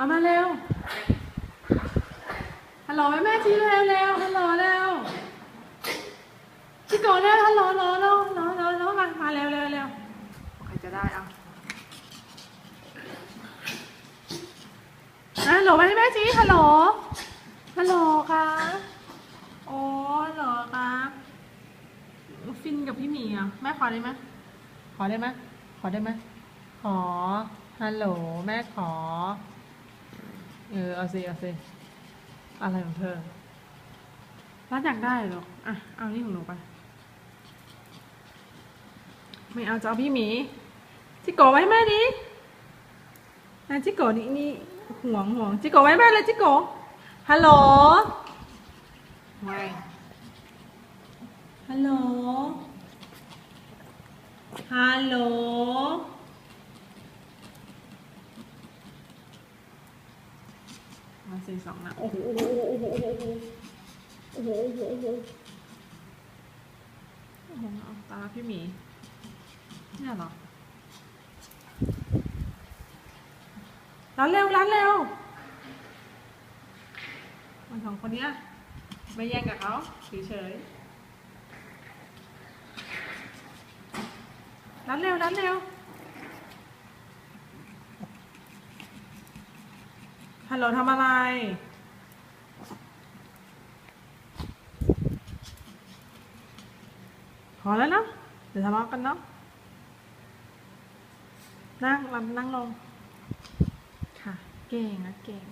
เอามาเร็ว ฮัลโหลแม่แม่ชี้เร็วเร็วฮัลโหลเร็วชิโกะเร็วฮัลโหลฮัลโหลเร็วฮัลโหลฮัลโหลเร็วมามาเร็วเร็วเร็วใครจะได้เอาอะฮัลโหลแม่แม่ชี้ฮัลโหล ฮัลโหลครับโอ้ฮัลโหลครับฟินกับพี่หมีอะแม่ขอได้ไหมขอได้ไหมขอได้ไหมขอฮัลโหลแม่ขอ เออเอาสิเอาสิอะไรของเธอรัดอยากได้เหรออะเอานี่ของหนูไป ไม่เอาจะเอาพี่หมีจิโกะไว้แม่ดินะจิโกะนี่นี่ห่วงห่วงจิโกะไว้แม่เลยจิโกะฮัลโหลไม่ฮัลโหลฮัลโหล มาสี่สองนะโอ้โหโอ้โหโอ้โหโอ้โหโอ้โหโอ้โหโอ้โหเอาตาพี่หมีเนี่ยหรอร้านเร็วร้านเร็วมันสองคนเนี้ยไม่แย่งกับเขาเฉยๆร้านเร็วร้านเร็ว ฮัลโหลทำอะไร พอแล้วเนาะเดี๋ยวทะเลาะกันเนาะนั่งลำนั่งลง ค่ะ เก่งนะเก่ง